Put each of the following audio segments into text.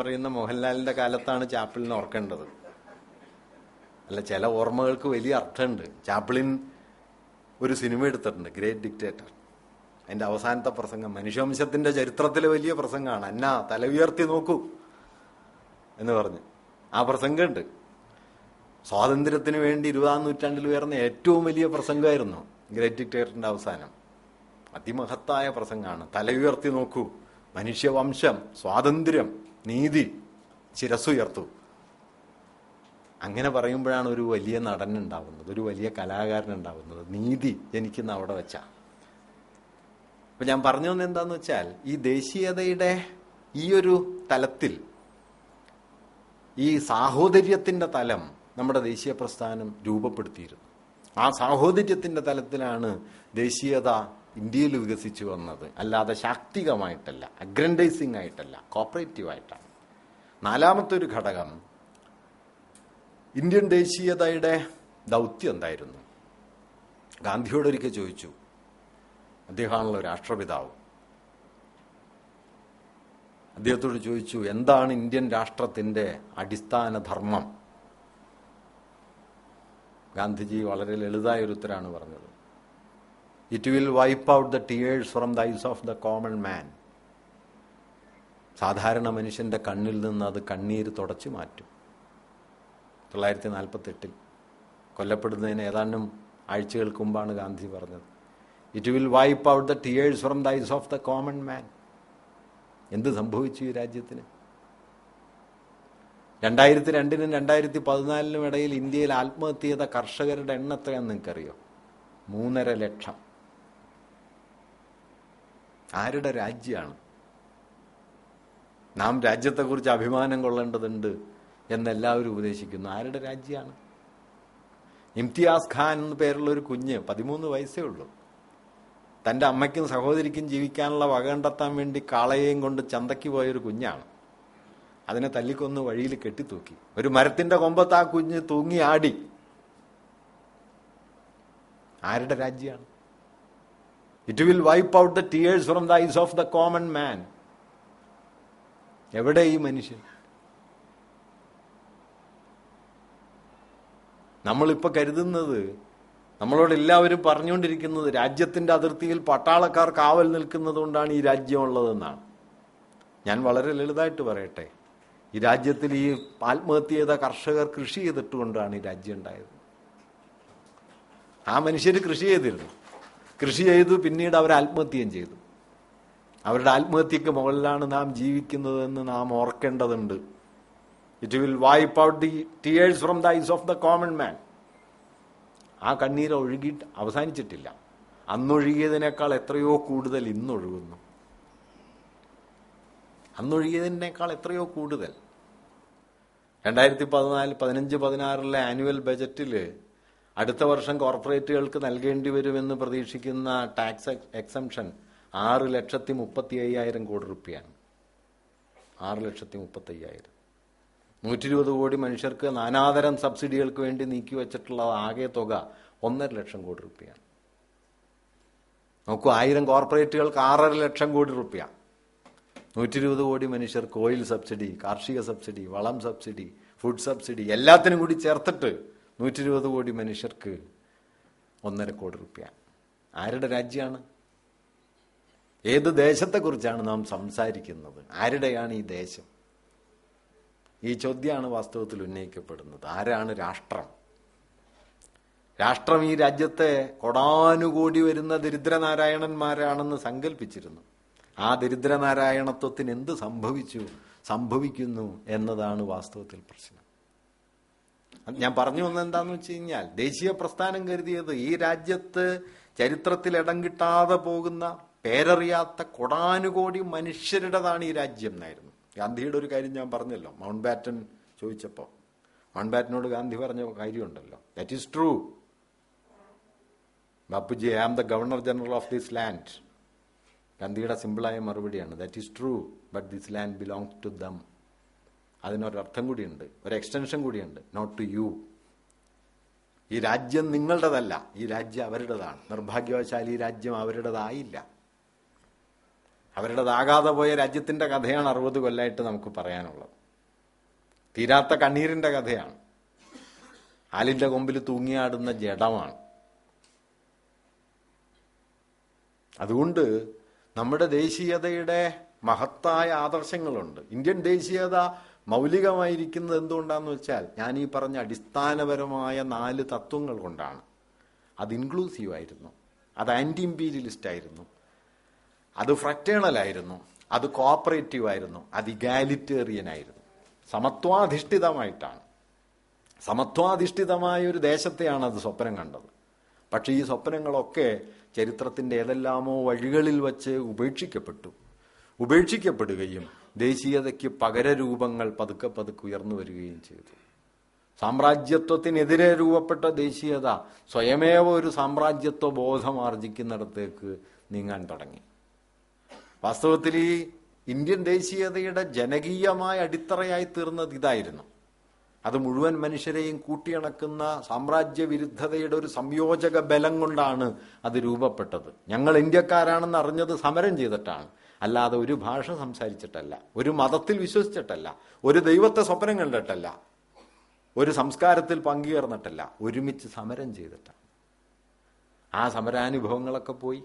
പറയുന്ന മോഹൻലാലിന്റെ കാലത്താണ് ചാപ്പിളിനെ ഓർക്കേണ്ടത്. അല്ല ചില ഓർമ്മകൾക്ക് വലിയ അർത്ഥമുണ്ട്. ചാപ്പിളിൻ ഒരു സിനിമ എടുത്തിട്ടുണ്ട് ഗ്രേറ്റ് ഡിക്റ്റേറ്റർ അതിന്റെ അവസാനത്തെ പ്രസംഗം മനുഷ്യവംശത്തിന്റെ ചരിത്രത്തിലെ വലിയ പ്രസംഗമാണ്. അന്നാ തല ഉയർത്തി നോക്കൂ എന്ന് പറഞ്ഞ്. ആ പ്രസംഗമുണ്ട്. സ്വാതന്ത്ര്യത്തിന് വേണ്ടി ഇരുപതാം നൂറ്റാണ്ടിൽ ഉയർന്ന ഏറ്റവും വലിയ പ്രസംഗമായിരുന്നു ഗ്രേറ്റ് ഡിക്റ്റേറ്ററിന്റെ അവസാനം. അതിമഹത്തായ പ്രസംഗമാണ്. തല ഉയർത്തി നോക്കൂ. മനുഷ്യവംശം സ്വാതന്ത്ര്യം. നീതി ശിരസ്സുയർത്തു. അങ്ങനെ പറയുമ്പോഴാണ് ഒരു വലിയ നടൻ ഉണ്ടാവുന്നത് ഒരു വലിയ കലാകാരൻ ഉണ്ടാവുന്നത് നീതി ജനിക്കുന്ന അവിടെ വെച്ചാ. അപ്പൊ ഞാൻ പറഞ്ഞു വന്ന എന്താന്ന് വെച്ചാൽ ഈ ദേശീയതയുടെ ഈ ഒരു തലത്തിൽ ഈ സാഹോദര്യത്തിന്റെ തലം നമ്മുടെ ദേശീയ പ്രസ്ഥാനം രൂപപ്പെടുത്തിയിരുന്നു. ആ സാഹോദര്യത്തിന്റെ തലത്തിലാണ് ദേശീയത ഇന്ത്യയിൽ വികസിച്ചു വന്നത്. അല്ലാതെ ശാക്തികമായിട്ടല്ല അഗ്രൻഡൈസിംഗ് ആയിട്ടല്ല കോപ്പറേറ്റീവ് ആയിട്ടാണ്. നാലാമത്തെ ഒരു ഘടകം ഇന്ത്യൻ ദേശീയതയുടെ ദൗത്യം എന്തായിരുന്നു? ഗാന്ധിയോട് ഒരിക്കൽ ചോദിച്ചു. അദ്ദേഹമാണല്ലോ രാഷ്ട്രപിതാവ്. അദ്ദേഹത്തോട് ചോദിച്ചു എന്താണ് ഇന്ത്യൻ രാഷ്ട്രത്തിന്റെ അടിസ്ഥാന ധർമ്മം? ഗാന്ധിജി വളരെ ലളിതായ ഒരു ഉത്തരാണ് പറഞ്ഞത്. It will wipe out the tears from the eyes of the common man സാധാരണ മനുഷ്യന്റെ കണ്ണിൽ നിന്ന് അത് കണ്ണീർ തുടച്ചു മാറ്റും. തൊള്ളായിരത്തി നാൽപ്പത്തെട്ടിൽ കൊല്ലപ്പെടുന്നതിന് ഏതാണ്ടും ആഴ്ചകൾക്ക് മുമ്പാണ് ഗാന്ധി പറഞ്ഞത്. It will wipe out the tears from the eyes of the common man എന്ത് സംഭവിച്ചു ഈ രാജ്യത്തിന്? രണ്ടായിരത്തി രണ്ടിനും രണ്ടായിരത്തി പതിനാലിനും ഇടയിൽ ഇന്ത്യയിൽ ആത്മഹത്യ ചെയ്ത കർഷകരുടെ എണ്ണം എത്രയാണെന്ന് നിങ്ങൾക്കറിയോ? മൂന്നര ലക്ഷം. ആരുടെ രാജ്യമാണ് നാം രാജ്യത്തെക്കുറിച്ച് അഭിമാനം കൊള്ളേണ്ടതുണ്ട് എന്നെല്ലാവരും ഉപദേശിക്കുന്നു. ആരുടെ രാജ്യമാണ് ഇംതിയാസ് ഖാൻ എന്ന പേരുള്ള ഒരു കുഞ്ഞ് പതിമൂന്ന് വയസ്സേ ഉള്ളൂ. തന്റെ അമ്മയ്ക്കും സഹോദരിക്കും ജീവിക്കാനുള്ള വക കണ്ടെത്താൻ വേണ്ടി കാളയെയും കൊണ്ട് ചന്തയ്ക്ക് പോയൊരു കുഞ്ഞാണ്. അതിനെ തല്ലിക്കൊന്ന് വഴിയിൽ കെട്ടിത്തൂക്കി. ഒരു മരത്തിന്റെ കൊമ്പത്ത് ആ കുഞ്ഞ് തൂങ്ങി ആടി. ആരുടെ രാജ്യമാണ് it will wipe out the tears from the eyes of the common man എവിടെ ഈ മനുഷ്യൻ? നമ്മളിപ്പോ കരുതുന്നത് നമ്മളോട് എല്ലാവരും പറഞ്ഞുകൊണ്ടിരിക്കുന്നത് രാജ്യത്തിന്റെ അതിർത്തിയിൽ പട്ടാളക്കാർ കാവൽ നിൽക്കുന്നത് കൊണ്ടാണ് ഈ രാജ്യമുള്ളതെന്നാണ് ഞാൻ വളരെ ലളിതമായിട്ട് പറയട്ടെ. ഈ രാജ്യത്തിൽ ഈ ആത്മഹത്യ ചെയ്ത കർഷകർ കൃഷി ചെയ്തിട്ടുകൊണ്ടാണ് ഈ രാജ്യം ഉണ്ടായത്. ആ മനുഷ്യർ കൃഷി ചെയ്തിരുന്നു. കൃഷി ചെയ്തു പിന്നീട് അവർ ആത്മഹത്യയും ചെയ്തു. അവരുടെ ആത്മഹത്യക്ക് മുകളിലാണ് നാം ജീവിക്കുന്നതെന്ന് നാം ഓർക്കേണ്ടതുണ്ട്. It will wipe out the tears from the eyes of the common man ആ കണ്ണീര് ഒഴുകി അവസാനിച്ചിട്ടില്ല. അന്നൊഴുകിയതിനേക്കാൾ എത്രയോ കൂടുതൽ ഇന്നൊഴുകുന്നു. അന്നൊഴുകിയതിനേക്കാൾ എത്രയോ കൂടുതൽ. രണ്ടായിരത്തി പതിനാല് പതിനഞ്ച് പതിനാറിലെ ആനുവൽ ബജറ്റിൽ അടുത്ത വർഷം കോർപ്പറേറ്റുകൾക്ക് നൽകേണ്ടി വരുമെന്ന് പ്രതീക്ഷിക്കുന്ന ടാക്സ് എക്സംഷൻ ആറ് ലക്ഷത്തി മുപ്പത്തി അയ്യായിരം കോടി റുപ്യാണ്. ആറ് ലക്ഷത്തി മുപ്പത്തി അയ്യായിരം നൂറ്റി ഇരുപത് കോടി മനുഷ്യർക്ക് നാനാതരം സബ്സിഡികൾക്ക് വേണ്ടി നീക്കി വെച്ചിട്ടുള്ള ആകെ തുക ഒന്നര ലക്ഷം കോടി റുപ്യാണ്. നോക്കൂ ആയിരം കോർപ്പറേറ്റുകൾക്ക് ആറര ലക്ഷം കോടി റുപ്യ. നൂറ്റി ഇരുപത് കോടി മനുഷ്യർക്ക് ഓയിൽ സബ്സിഡി കാർഷിക സബ്സിഡി വളം സബ്സിഡി ഫുഡ് സബ്സിഡി എല്ലാത്തിനും കൂടി ചേർത്തിട്ട് നൂറ്റി ഇരുപത് കോടി മനുഷ്യർക്ക് ഒന്നര കോടി റുപ്യ. ആരുടെ രാജ്യമാണ്? ഏത് ദേശത്തെക്കുറിച്ചാണ് നാം സംസാരിക്കുന്നത്? ആരുടെയാണ് ഈ ദേശം? ഈ ചോദ്യമാണ് വാസ്തവത്തിൽ ഉന്നയിക്കപ്പെടുന്നത്. ആരാണ് രാഷ്ട്രം? രാഷ്ട്രം ഈ രാജ്യത്തെ കൊടാനുകൂടി വരുന്ന ദരിദ്രനാരായണന്മാരാണെന്ന് സങ്കല്പിച്ചിരുന്നു ആ ദരിദ്രനാരായണത്വത്തിന് എന്ത് സംഭവിച്ചു സംഭവിക്കുന്നു എന്നതാണ് വാസ്തവത്തിൽ പ്രശ്നം. ഞാൻ പറഞ്ഞു വന്നത് എന്താന്ന് വെച്ച് കഴിഞ്ഞാൽ ദേശീയ പ്രസ്ഥാനം കരുതിയത് ഈ രാജ്യത്ത് ചരിത്രത്തിൽ ഇടം കിട്ടാതെ പോകുന്ന പേരറിയാത്ത കൊടാനുകോടി മനുഷ്യരുടേതാണ് ഈ രാജ്യം എന്നായിരുന്നു. ഗാന്ധിയുടെ ഒരു കാര്യം ഞാൻ പറഞ്ഞല്ലോ മൗണ്ട് ബാറ്റൻ ചോദിച്ചപ്പോൾ. മൗണ്ട് ബാറ്റനോട് ഗാന്ധി പറഞ്ഞ കാര്യമുണ്ടല്ലോ. That is true Bapuji I am the governor general of this land ഗാന്ധിയുടെ സിമ്പിളായ മറുപടിയാണ് that is true but this land belongs to them അതിനൊരർത്ഥം കൂടിയുണ്ട്. ഒരു എക്സ്റ്റൻഷൻ കൂടിയുണ്ട്. നോട്ട് ടു യു ഈ രാജ്യം നിങ്ങളുടേതല്ല. ഈ രാജ്യം അവരുടേതാണ്. നിർഭാഗ്യവശാൽ ഈ രാജ്യം അവരുടേതായില്ല. അവരുടേതാകാതെ പോയ രാജ്യത്തിന്റെ കഥയാണ് അറുപത് കൊല്ലമായിട്ട് നമുക്ക് പറയാനുള്ളത്. തീരാത്ത കണ്ണീരിന്റെ കഥയാണ്. ആലിന്റെ കൊമ്പിൽ തൂങ്ങിയാടുന്ന ജഡമാണ്. അതുകൊണ്ട് നമ്മുടെ ദേശീയതയുടെ മഹത്തായ ആദർശങ്ങളുണ്ട്. ഇന്ത്യൻ ദേശീയത മൗലികമായിരിക്കുന്നത് എന്തുകൊണ്ടാന്ന് വെച്ചാൽ ഞാൻ ഈ പറഞ്ഞ അടിസ്ഥാനപരമായ നാല് തത്വങ്ങൾ കൊണ്ടാണ്. അത് ഇൻക്ലൂസീവ് ആയിരുന്നു. അത് ആന്റി ഇമ്പീരിയലിസ്റ്റ് ആയിരുന്നു. അത് ഫ്രറ്റേണൽ ആയിരുന്നു. അത് കോപ്പറേറ്റീവ് ആയിരുന്നു. അത് ഇഗാലിറ്റേറിയൻ ആയിരുന്നു. സമത്വാധിഷ്ഠിതമായിട്ടാണ്. സമത്വാധിഷ്ഠിതമായ ഒരു ദേശത്തെയാണ് അത് സ്വപ്നം കണ്ടത്. പക്ഷേ ഈ സ്വപ്നങ്ങളൊക്കെ ചരിത്രത്തിന്റെ ഏതെല്ലാമോ വഴികളിൽ വച്ച് ഉപേക്ഷിക്കപ്പെട്ടു. ഉപേക്ഷിക്കപ്പെടുകയും ദേശീയതയ്ക്ക് പകരരൂപങ്ങൾ പതുക്കെ പതുക്കെ ഉയർന്നു വരികയും ചെയ്തു. സാമ്രാജ്യത്വത്തിനെതിരെ രൂപപ്പെട്ട ദേശീയത സ്വയമേവ ഒരു സാമ്രാജ്യത്വ ബോധം ആർജിക്കുന്നിടത്തേക്ക് നീങ്ങാൻ തുടങ്ങി. വാസ്തവത്തിൽ ഈ ഇന്ത്യൻ ദേശീയതയുടെ ജനകീയമായ അടിത്തറയായി തീർന്നത് ഇതായിരുന്നു. അത് മുഴുവൻ മനുഷ്യരെയും കൂട്ടിയണക്കുന്ന സാമ്രാജ്യ വിരുദ്ധതയുടെ ഒരു സംയോജക ബലം കൊണ്ടാണ് അത് രൂപപ്പെട്ടത്. ഞങ്ങൾ ഇന്ത്യക്കാരാണെന്ന് അറിഞ്ഞത് സമരം ചെയ്തിട്ടാണ്. അല്ലാതെ ഒരു ഭാഷ സംസാരിച്ചിട്ടല്ല ഒരു മതത്തിൽ വിശ്വസിച്ചിട്ടല്ല ഒരു ദൈവത്തെ സ്വപ്നം കണ്ടിട്ടല്ല ഒരു സംസ്കാരത്തിൽ പങ്കുചേർന്നിട്ടല്ല ഒരുമിച്ച് സമരം ചെയ്തിട്ടാണ്. ആ സമരാനുഭവങ്ങളൊക്കെ പോയി.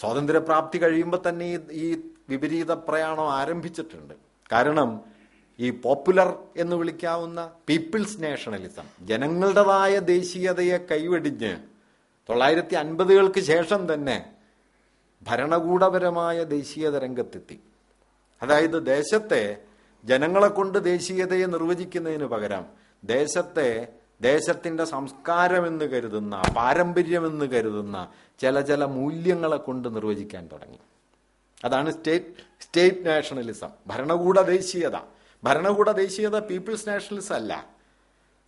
സ്വാതന്ത്ര്യപ്രാപ്തി കഴിയുമ്പോൾ തന്നെ ഈ വിപരീത പ്രയാണം ആരംഭിച്ചിട്ടുണ്ട്. കാരണം ഈ പോപ്പുലർ എന്ന് വിളിക്കാവുന്ന പീപ്പിൾസ് നാഷണലിസം ജനങ്ങളുടേതായ ദേശീയതയെ കൈവെടിഞ്ഞ് തൊള്ളായിരത്തി അൻപതുകൾക്ക് ശേഷം തന്നെ ഭരണകൂടപരമായ ദേശീയത രംഗത്തെത്തി അതായത് ദേശത്തെ ജനങ്ങളെ കൊണ്ട് ദേശീയതയെ നിർവചിക്കുന്നതിന് പകരം ദേശത്തെ ദേശത്തിന്റെ സംസ്കാരമെന്ന് കരുതുന്ന പാരമ്പര്യമെന്ന് കരുതുന്ന ചില ചില മൂല്യങ്ങളെ കൊണ്ട് നിർവചിക്കാൻ തുടങ്ങി. അതാണ് സ്റ്റേറ്റ് സ്റ്റേറ്റ് നാഷണലിസം. ഭരണകൂട ദേശീയത. ഭരണകൂട ദേശീയത പീപ്പിൾസ് നാഷണലിസം അല്ല.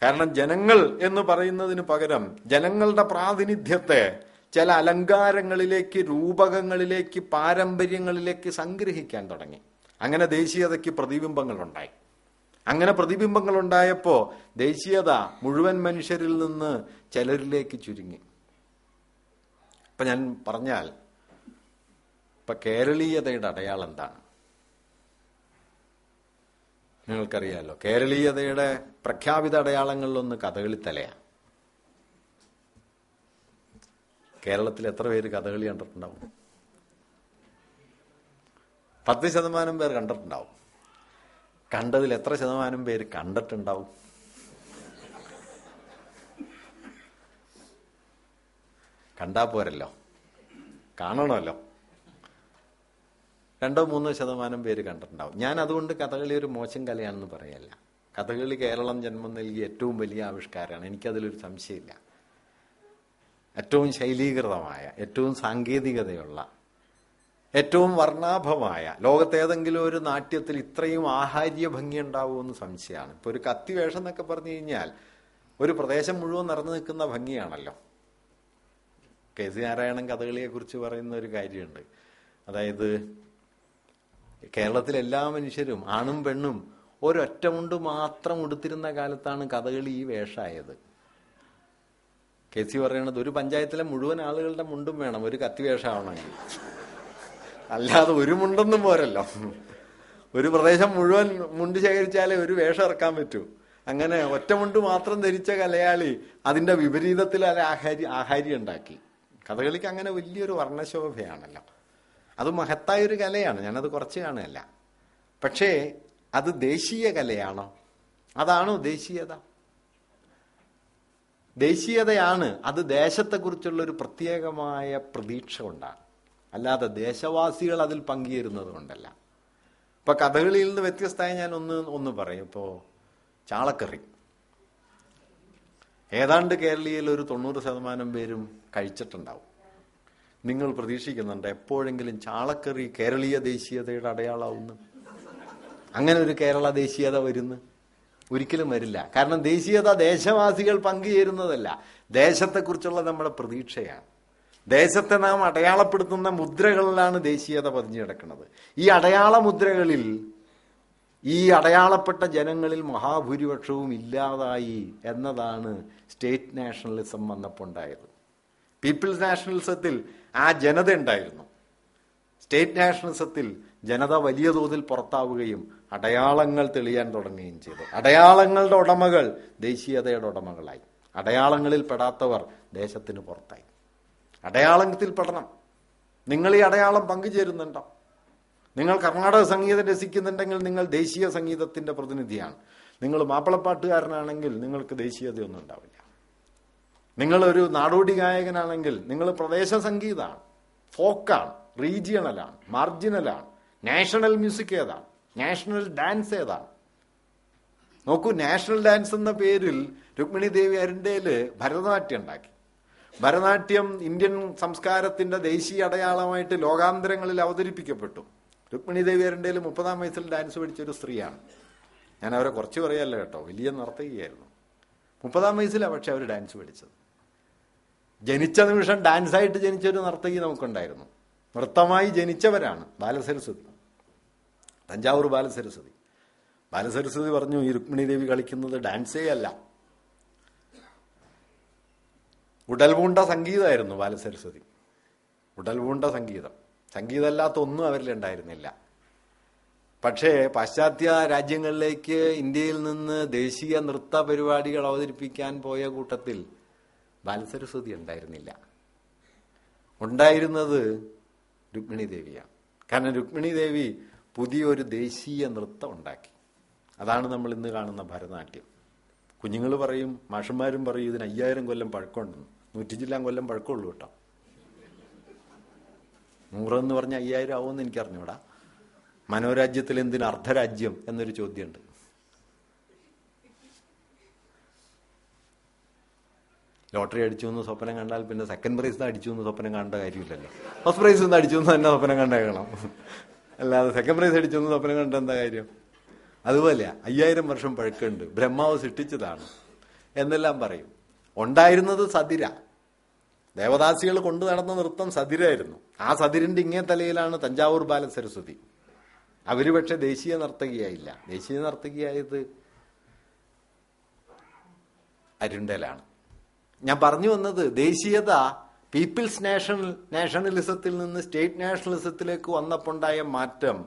കാരണം ജനങ്ങൾ എന്ന് പറയുന്നതിന് പകരം ജനങ്ങളുടെ പ്രാതിനിധ്യത്തെ ചില അലങ്കാരങ്ങളിലേക്ക് രൂപകങ്ങളിലേക്ക് പാരമ്പര്യങ്ങളിലേക്ക് സംഗ്രഹിക്കാൻ തുടങ്ങി. അങ്ങനെ ദേശീയതയ്ക്ക് പ്രതിബിംബങ്ങൾ ഉണ്ടായി അങ്ങനെ പ്രതിബിംബങ്ങൾ ഉണ്ടായപ്പോൾ ദേശീയത മുഴുവൻ മനുഷ്യരിൽ നിന്ന് ചിലരിലേക്ക് ചുരുങ്ങി. ഇപ്പൊ ഞാൻ പറഞ്ഞാൽ ഇപ്പൊ കേരളീയതയുടെ അടയാളം എന്താണ്? നിങ്ങൾക്കറിയാലോ കേരളീയതയുടെ പ്രഖ്യാപിത അടയാളങ്ങളിലൊന്ന് കഥകളിത്തലയാണ്. കേരളത്തിൽ എത്ര പേര് കഥകളി കണ്ടിട്ടുണ്ടാവും? പത്ത് ശതമാനം പേർ കണ്ടിട്ടുണ്ടാവും. കണ്ടതിൽ എത്ര ശതമാനം പേര് കണ്ടിട്ടുണ്ടാവും? കണ്ടാ പോരല്ലോ. കാണണമല്ലോ. രണ്ടോ മൂന്നോ ശതമാനം പേര് കണ്ടിട്ടുണ്ടാവും. ഞാൻ അതുകൊണ്ട് കഥകളി ഒരു മോശം കലയാണെന്ന് പറയല്ല. കഥകളി കേരളം ജന്മം നൽകിയ ഏറ്റവും വലിയ ആവിഷ്കാരമാണ്. എനിക്കതിലൊരു സംശയമില്ല. ഏറ്റവും ശൈലീകൃതമായ ഏറ്റവും സാങ്കേതികതയുള്ള ഏറ്റവും വർണാഭമായ ലോകത്തേതെങ്കിലും ഒരു നാട്യത്തിൽ ഇത്രയും ആഹാര്യ ഭംഗി ഉണ്ടാവുമെന്ന് സംശയമാണ്. ഇപ്പോൾ ഒരു കത്തി വേഷം എന്നൊക്കെ പറഞ്ഞു കഴിഞ്ഞാൽ ഒരു പ്രദേശം മുഴുവൻ നിറഞ്ഞു നിൽക്കുന്ന ഭംഗിയാണല്ലോ. കെ സി നാരായണൻ കഥകളിയെ കുറിച്ച് പറയുന്ന ഒരു കാര്യമുണ്ട്. അതായത് കേരളത്തിലെ എല്ലാ മനുഷ്യരും ആണും പെണ്ണും ഒരൊറ്റമുണ്ട് മാത്രം ഉടുത്തിരുന്ന കാലത്താണ് കഥകളി ഈ വേഷമായത്. കെ സി പറയണത് ഒരു പഞ്ചായത്തിലെ മുഴുവൻ ആളുകളുടെ മുണ്ടും വേണം ഒരു കത്തിവേഷമാണെങ്കിൽ അല്ലാതെ ഒരു മുണ്ടൊന്നും പോരല്ലോ. ഒരു പ്രദേശം മുഴുവൻ മുണ്ട് ശേഖരിച്ചാലേ ഒരു വേഷം ഇറക്കാൻ പറ്റൂ. അങ്ങനെ ഒറ്റമുണ്ട് മാത്രം ധരിച്ച കലയാളി അതിന്റെ വിപരീതത്തിൽ അത് ആഹാരി ആഹാരി ഉണ്ടാക്കി. കഥകളിക്ക് അങ്ങനെ വലിയൊരു വർണശോഭയാണല്ലോ. അത് മഹത്തായ ഒരു കലയാണ് ഞാനത് കുറച്ച് കാണുകയല്ല. പക്ഷേ അത് ദേശീയ കലയാണോ? അതാണോ ദേശീയത? ദേശീയതയാണ്. അത് ദേശത്തെക്കുറിച്ചുള്ള ഒരു പ്രത്യേകമായ പ്രതീക്ഷ കൊണ്ടാണ്. അല്ലാതെ ദേശവാസികൾ അതിൽ പങ്കുചേരുന്നത് കൊണ്ടല്ല. ഇപ്പൊ കഥകളിയിൽ നിന്ന് വ്യത്യസ്തമായി ഞാൻ ഒന്ന് ഒന്ന് പറയും. ഇപ്പോ ചാളക്കറി. ഏതാണ്ട് കേരളീയയിൽ ഒരു തൊണ്ണൂറ് ശതമാനം പേരും കഴിച്ചിട്ടുണ്ടാവും. നിങ്ങൾ പ്രതീക്ഷിക്കുന്നുണ്ട് എപ്പോഴെങ്കിലും ചാളക്കറി കേരളീയ ദേശീയതയുടെ അടയാളാവുന്നു അങ്ങനെ ഒരു കേരള ദേശീയത വരുന്നു? ഒരിക്കലും വരില്ല. കാരണം ദേശീയത ദേശവാസികൾ പങ്കുചേരുന്നതല്ല. ദേശത്തെക്കുറിച്ചുള്ള നമ്മുടെ പ്രതീക്ഷയാണ്. ദേശത്തെ നാം അടയാളപ്പെടുത്തുന്ന മുദ്രകളിലാണ് ദേശീയത പതിഞ്ഞു കിടക്കുന്നത്. ഈ അടയാള മുദ്രകളിൽ ഈ അടയാളപ്പെട്ട ജനങ്ങളിൽ മഹാഭൂരിപക്ഷവും ഇല്ലാതായി എന്നതാണ് സ്റ്റേറ്റ് നാഷണലിസം വന്നപ്പോൾ ഉണ്ടായത് പീപ്പിൾസ് നാഷണലിസത്തിൽ ആ ജനത ഉണ്ടായിരുന്നു. സ്റ്റേറ്റ് നാഷണലിസത്തിൽ ജനത വലിയ തോതിൽ പുറത്താവുകയും അടയാളങ്ങൾ തെളിയാൻ തുടങ്ങുകയും ചെയ്തു. അടയാളങ്ങളുടെ ഉടമകൾ ദേശീയതയുടെ ഉടമകളായി. അടയാളങ്ങളിൽ പെടാത്തവർ ദേശത്തിന് പുറത്തായി. അടയാളത്തിൽ പെടണം. നിങ്ങൾ ഈ അടയാളം പങ്കുചേരുന്നുണ്ടോ? നിങ്ങൾ കർണാടക സംഗീതം രസിക്കുന്നുണ്ടെങ്കിൽ നിങ്ങൾ ദേശീയ സംഗീതത്തിന്റെ പ്രതിനിധിയാണ്. നിങ്ങൾ മാപ്പിളപ്പാട്ടുകാരനാണെങ്കിൽ നിങ്ങൾക്ക് ദേശീയതയൊന്നും ഉണ്ടാവില്ല. നിങ്ങളൊരു നാടോടി ഗായകനാണെങ്കിൽ നിങ്ങൾ പ്രദേശ സംഗീതമാണ്. ഫോക്കാണ് റീജിയണലാണ് മാർജിനലാണ് നാഷണൽ മ്യൂസിക് ഏതാണ്. നാഷണൽ ഡാൻസ് ഏതാണ് നോക്കൂ നാഷണൽ ഡാൻസ് എന്ന പേരിൽ രുക്മിണി ദേവി അരുണ്ടേൽ ഭരതനാട്യം ഉണ്ടാക്കി. ഭരതനാട്യം ഇന്ത്യൻ സംസ്കാരത്തിന്റെ ദേശീയ അടയാളമായിട്ട് ലോകാന്തരങ്ങളിൽ അവതരിപ്പിക്കപ്പെട്ടു. രുക്മിണി ദേവി അരുണ്ടേൽ മുപ്പതാം വയസ്സിൽ ഡാൻസ് പഠിച്ച ഒരു സ്ത്രീയാണ്. ഞാൻ അവരെ കുറച്ച് പറയല്ല കേട്ടോ വലിയ നർത്തകിയായിരുന്നു. മുപ്പതാം വയസ്സിലാണ് പക്ഷെ അവർ ഡാൻസ് പഠിച്ചത്. ജനിച്ച നിമിഷം ഡാൻസായിട്ട് ജനിച്ച ഒരു നർത്തകി നമുക്കുണ്ടായിരുന്നു. നൃത്തമായി ജനിച്ചവരാണ് ബാലസരസ്വതി. തഞ്ചാവൂർ ബാലസരസ്വതി. ബാലസരസ്വതി പറഞ്ഞു ഈ രുക്മിണി ദേവി കളിക്കുന്നത് ഡാൻസേ അല്ല. ഉടൽപൂണ്ട സംഗീതമായിരുന്നു ബാലസരസ്വതി. ഉടൽപൂണ്ട സംഗീതം. സംഗീതമല്ലാത്ത ഒന്നും അവരിൽ ഉണ്ടായിരുന്നില്ല. പക്ഷേ പാശ്ചാത്യ രാജ്യങ്ങളിലേക്ക് ഇന്ത്യയിൽ നിന്ന് ദേശീയ നൃത്ത പരിപാടികൾ അവതരിപ്പിക്കാൻ പോയ കൂട്ടത്തിൽ ബാലസരസ്വതി ഉണ്ടായിരുന്നില്ല. ഉണ്ടായിരുന്നത് രുക്മിണി ദേവിയാണ് കാരണം രുക്മിണി ദേവി പുതിയൊരു ദേശീയ നൃത്തം ഉണ്ടാക്കി. അതാണ് നമ്മൾ ഇന്ന് കാണുന്ന ഭരതനാട്യം. കുഞ്ഞുങ്ങൾ പറയും മാഷന്മാരും പറയും ഇതിന് അയ്യായിരം കൊല്ലം പഴക്കമുണ്ടെന്ന്. നൂറ്റി ജില്ലാം കൊല്ലം പഴക്കമുള്ളൂ കേട്ടോ. നൂറെന്ന് പറഞ്ഞ അയ്യായിരം ആവുമെന്ന് എനിക്ക് അറിഞ്ഞൂടാ മനോരാജ്യത്തിൽ എന്തിന് അർദ്ധരാജ്യം എന്നൊരു ചോദ്യമുണ്ട്. ലോട്ടറി അടിച്ചു എന്ന് സ്വപ്നം കണ്ടാൽ പിന്നെ സെക്കൻഡ് പ്രൈസ് അടിച്ചു എന്ന് സ്വപ്നം കാണേണ്ട കാര്യമില്ലല്ലോ. ഫസ്റ്റ് പ്രൈസ് അടിച്ചു എന്ന് തന്നെ സ്വപ്നം കണ്ടേക്കണം. അല്ലാതെ സെക്കൻഡ് പ്രൈസ് അടിച്ചു എന്ന് സ്വപ്നം കണ്ട എന്താ കാര്യം? അതുപോലെ അയ്യായിരം വർഷം പഴക്കുണ്ട് ബ്രഹ്മാവ് സൃഷ്ടിച്ചതാണ്. എന്നെല്ലാം പറയും. ഉണ്ടായിരുന്നത് സതിര. ദേവദാസികൾ കൊണ്ടു നടന്ന നൃത്തം സതിരായിരുന്നു ആ സതിരിന്റെ ഇങ്ങേ തലയിലാണ് തഞ്ചാവൂർ ബാലസരസ്വതി അവർ പക്ഷെ ദേശീയ നർത്തകിയായില്ല. ദേശീയ നർത്തകിയായത് അരുണ്ടലാണ്. ഞാൻ പറഞ്ഞു വന്നത് ദേശീയത പീപ്പിൾസ് നാഷണൽ നാഷണലിസത്തിൽ നിന്ന് സ്റ്റേറ്റ് നാഷണലിസത്തിലേക്ക് വന്നപ്പോണ്ടായ മാറ്റം